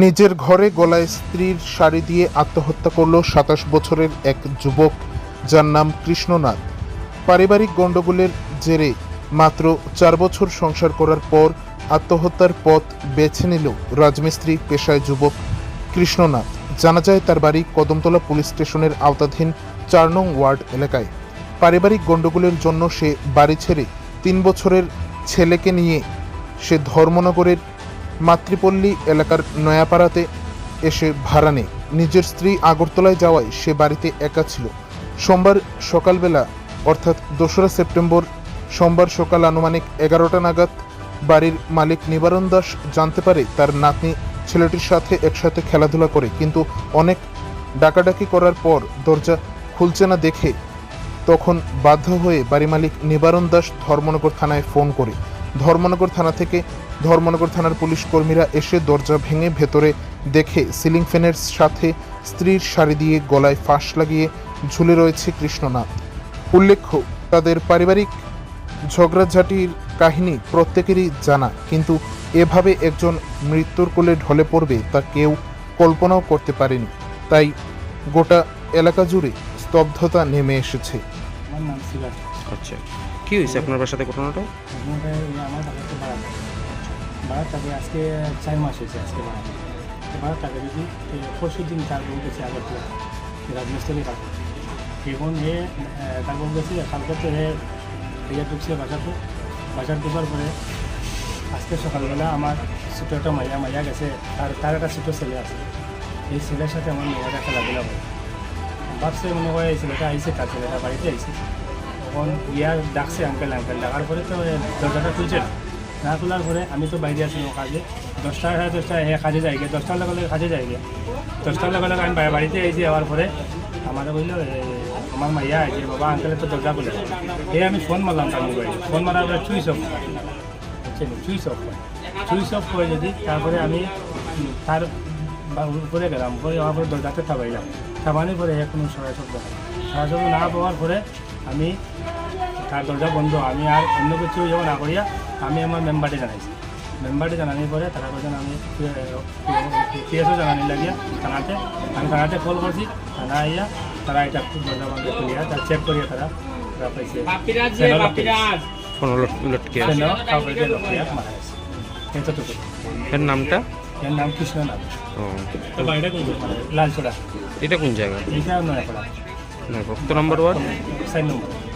নিজের ঘরে গলায় স্ত্রীর শাড়ি দিয়ে আত্মহত্যা করল সাতাশ বছরের এক যুবক, যার নাম কৃষ্ণনাথ। পারিবারিক গণ্ডগোলের জেরে মাত্র চার বছর সংসার করার পর আত্মহত্যার পথ বেছে নিল রাজমিস্ত্রি পেশায় যুবক কৃষ্ণনাথ। জানা যায়, তার বাড়ি কদমতলা পুলিশ স্টেশনের আওতাধীন চার নং ওয়ার্ড এলাকায়। পারিবারিক গণ্ডগোলের জন্য সে বাড়ি ছেড়ে তিন বছরের ছেলেকে নিয়ে সে ধর্মনগরের মাতৃপল্লী এলাকার নয়াপাড়াতে এসে ভাড়া নেয়। নিজের স্ত্রী আগরতলায় যাওয়ায় সে বাড়িতে একা ছিল। সোমবার সকালবেলা, অর্থাৎ দোসরা সেপ্টেম্বর, সোমবার সকাল আনুমানিক এগারোটা নাগাদ বাড়ির মালিক নিবারণ দাস জানতে পারে তার নাতনি ছেলেটির সাথে একসাথে খেলাধুলা করে, কিন্তু অনেক ডাকাডাকি করার পর দরজা খুলছে না দেখে তখন বাধ্য হয়ে বাড়ি মালিক নিবারণ দাস ধর্মনগর থানায় ফোন করে। ধর্মনগর থানা থেকে ধর্মনগর থানার পুলিশ কর্মীরা এসে দরজা ভেঙে ভেতরে দেখে সিলিং ফ্যানের সাথে স্ত্রীর শাড়ি দিয়ে গলায় ফাঁস লাগিয়ে ঝুলে রয়েছে কৃষ্ণনাথ। উল্লেখ্য, তাদের পারিবারিক ঝগড়াঝাটির কাহিনী প্রত্যেকেরই জানা, কিন্তু এভাবে একজন মৃত্যুর কোলে ঢলে পড়বে তা কেউ কল্পনাও করতে পারেনি। তাই গোটা এলাকা জুড়ে স্তব্ধতা নেমে এসেছে। আমার নাম আচ্ছা কি হয়েছে আপনার বাসাতে ঘটনাটা? আপনাকে আমার থাকে আজকে আজকে দিন কালকে বাসার আজকে সকালবেলা আমার ছোটো একটা মাইয়া মাইয়া গেছে। তার তার একটা ছোটো ছেলে আছে। এই ছেলের সাথে আমার মেয়েরা খেলাধুলা করে। ভাবছে মনে হয় এই ছেলেটা আইসে তার ছেলেটা বাড়িতে আইসে তখন ইয়া ডাকছে আঙ্কেল আঙ্কেল ডাকার পরে তো দরজাটা খুলছে না। খোলার পরে আমি তো বাইরে আছি কাজে দশটা সাড়ে দশটা হ্যাঁ কাজে যাই গিয়ে দশটার লগে লগে কাজে যাই গিয়ে দশটার লগে লগে আমি বাড়িতে এসে যাওয়ার পরে আমার বলল আমার মাইয়া আছে বাবা আঙ্কেলের তো দরজা খুলে এ, আমি ফোন মারলাম তার মোবাইলে ফোন মারার পরে চুইস অফ বুঝছেন? চুইস অফ চুইস অফ করে যদি, তারপরে আমি তার উপরে গেলাম। উপরে যাওয়ার পরে দরজাতে থাবাইলাম থাবানোর পরে কোনো হয় সরাই শব্দ না পাওয়ার পরে আমি তার দরজা বন্ধ আমি আর অন্য কিছু যখন না করিয়া আমি আমার মেম্বারটি জানাইছি মেম্বারটি জানানোর পরে তারা বলছেন আমি পিএসও জানানি লাগিয়া থানাতে আমি থানাতে কল করছি থানা আইয়া তারা এটা দরজা বন্ধ করিয়া তার চেক করিয়া তারা পাইছে এর নামটা এর নাম কৃষ্ণনাথ লালচড়া এটা কোন জায়গা এইটা নয় করা না, কত নম্বর ওয়ার্ড সাইন নম্বর